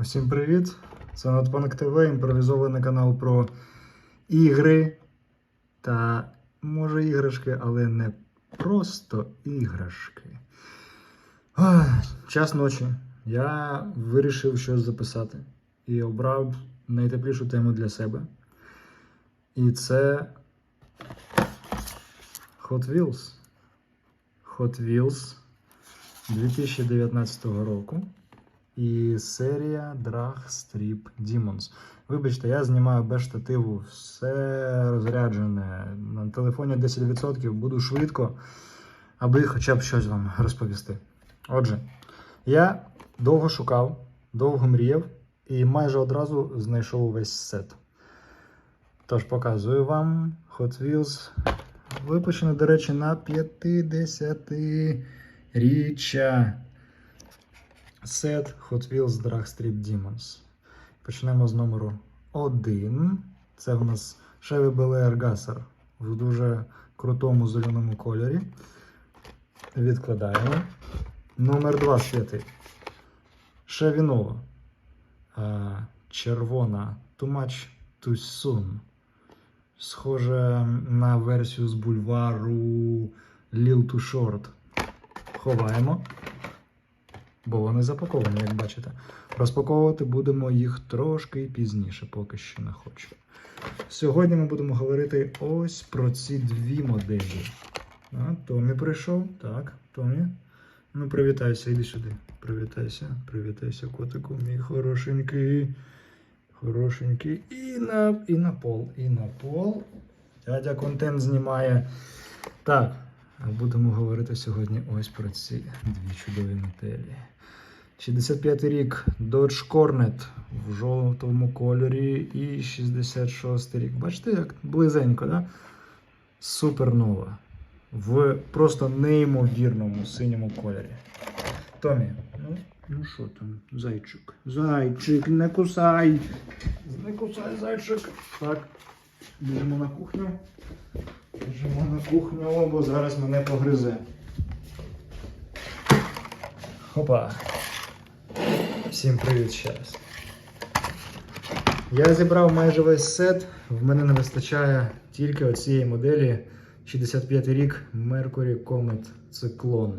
Усім привіт! Це Нотпанк ТВ, імпровізований канал про ігри та може іграшки, але не просто іграшки. Час ночі. Я вирішив щось записати і обрав найтеплішу тему для себе. І це Hot Wheels. Hot Wheels 2019 року і серія Drag Strip Demons. Вибачте, я знімаю без штативу, все розряджене. На телефоні 10%, буду швидко, аби хоча б щось вам розповісти. Отже, я довго шукав, довго мріяв і майже одразу знайшов увесь сет. Тож показую вам Hot Wheels. Випущено, до речі, на 50-річчя сет Hot Wheels Drag Strip Demons. Почнемо з номеру 1. Це в нас Chevy Bel Air Gasser в дуже крутому зеленому кольорі. Відкладаємо. Номер 2 святий. Chevy Nova. Червона. Too much too soon. Схоже на версію з бульвару Lil Too Short. Ховаємо бо вони запаковані, як бачите. Розпаковувати будемо їх трошки пізніше, поки що не хочу. Сьогодні ми будемо говорити ось про ці дві моделі. А, Томі прийшов. Так, Томі. Ну, привітайся, іди сюди. Привітайся, привітайся, котику, мій хорошенький. Хорошенький. І на, і на пол. І на пол. Дядя контент знімає. Так, будемо говорити сьогодні ось про ці дві чудові моделі. 65 й рік Dodge Cornet в жовтому кольорі і 66 й рік. Бачите, як близенько, да? Супернова. В просто неймовірному синьому кольорі. Томі, ну, ну що там, зайчик? Зайчик, не кусай. Не кусай, зайчик. Так, біжимо на кухню. Біжимо на кухню, бо зараз мене погризе. Опа. Всім привіт ще раз. Я зібрав майже весь сет. В мене не вистачає тільки оцієї моделі 65 рік Mercury Comet Cyclone.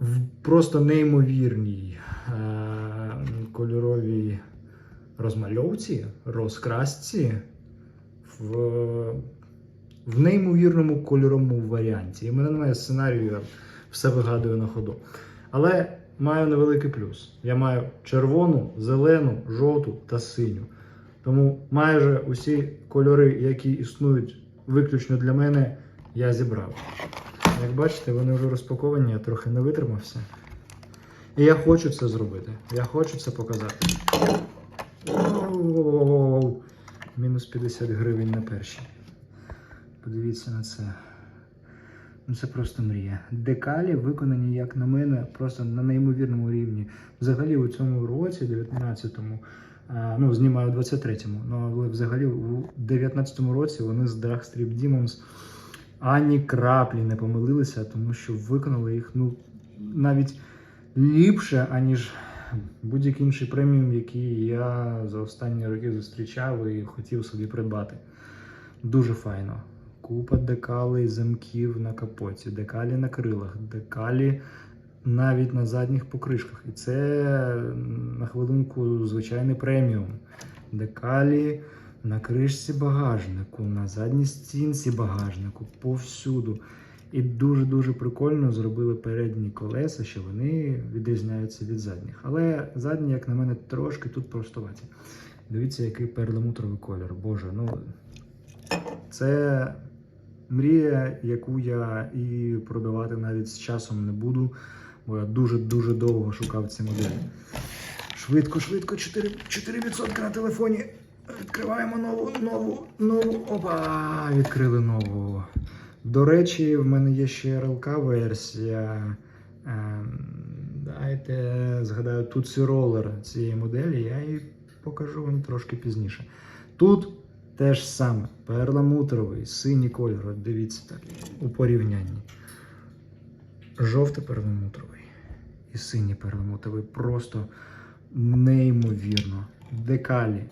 В просто неймовірній е- кольоровій розмальовці, розкрасці. В, в неймовірному кольоровому варіанті. І в мене немає сценарію, я все вигадую на ходу. Але маю невеликий плюс. Я маю червону, зелену, жовту та синю. Тому майже усі кольори, які існують виключно для мене, я зібрав. Як бачите, вони вже розпаковані, я трохи не витримався. І я хочу це зробити. Я хочу це показати. Мінус 50 гривень на перші. Подивіться на це. Ну це просто мрія. Декалі виконані, як на мене, просто на неймовірному рівні. Взагалі у цьому році, 19-му, ну, знімаю в 23-му, ну але взагалі у 19-му році вони з Drag Strip Demons ані краплі не помилилися, тому що виконали їх ну, навіть ліпше, аніж будь-який інший преміум, який я за останні роки зустрічав і хотів собі придбати. Дуже файно. Купа декалей замків на капоті, декалі на крилах, декалі навіть на задніх покришках. І це на хвилинку звичайний преміум. Декалі на кришці багажнику, на задній стінці багажнику, повсюду. І дуже-дуже прикольно зробили передні колеса, що вони відрізняються від задніх. Але задні, як на мене, трошки тут простуваті. Дивіться, який перламутровий колір. Боже, ну це мрія, яку я і продавати навіть з часом не буду, бо я дуже-дуже довго шукав ці моделі. Швидко, швидко, 4%, 4% на телефоні. Відкриваємо нову, нову, нову. Опа! Відкрили нову. До речі, в мене є ще РЛК-версія. Ем, Дайте згадаю Tutsi Roller цієї моделі, я її покажу вам трошки пізніше. Тут те ж саме, перламутровий, синій кольор, дивіться так, у порівнянні. Жовтий перламутровий і синій перламутровий. Просто неймовірно. Декалі.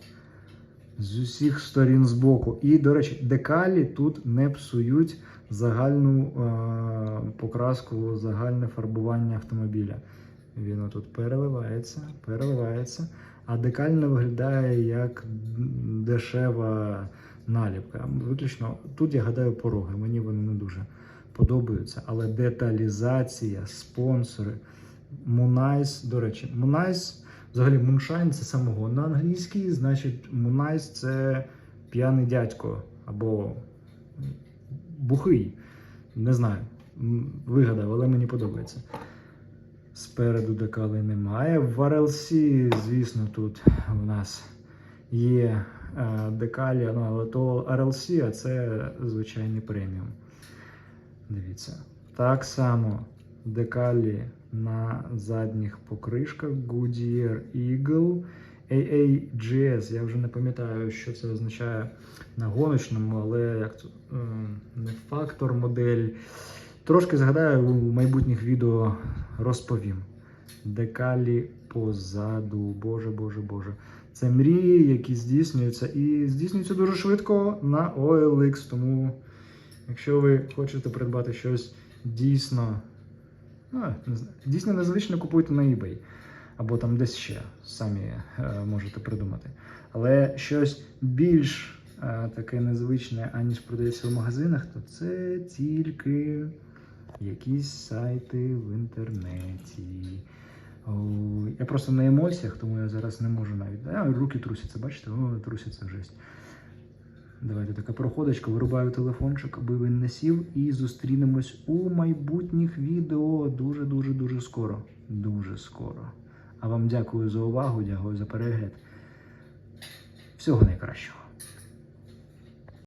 З усіх сторін збоку. І, до речі, декалі тут не псують загальну е- покраску, загальне фарбування автомобіля. Він отут переливається, переливається, а декаль не виглядає як дешева наліпка. Виключно тут я гадаю пороги. Мені вони не дуже подобаються. Але деталізація, спонсори, Мунайс, до речі, Мунайс, взагалі Муншайн це самого на англійській, значить, Мунайс це п'яний дядько або бухий. Не знаю. Вигадав, але мені подобається. Спереду декали немає. В RLC, звісно, тут у нас є е, декалі, ну, але то RLC, а це звичайний преміум. Дивіться. Так само декалі на задніх покришках Goodyear Eagle. AAGS, я вже не пам'ятаю, що це означає на гоночному, але як тут, е, не фактор модель. Трошки згадаю у майбутніх відео розповім. Декалі позаду. Боже, Боже, Боже. Це мрії, які здійснюються і здійснюються дуже швидко на OLX. Тому, якщо ви хочете придбати щось дійсно, ну, дійсно незвичне, купуйте на eBay. Або там десь ще самі е, можете придумати. Але щось більш е, таке незвичне, аніж продається в магазинах, то це тільки якісь сайти в інтернеті. Я просто на емоціях, тому я зараз не можу навіть. А, руки трусяться, бачите? О, трусяться жесть. Давайте така проходочка, вирубаю телефончик, аби він не сів, і зустрінемось у майбутніх відео дуже-дуже дуже скоро. Дуже скоро. А вам дякую за увагу, дякую за перегляд. Всього найкращого.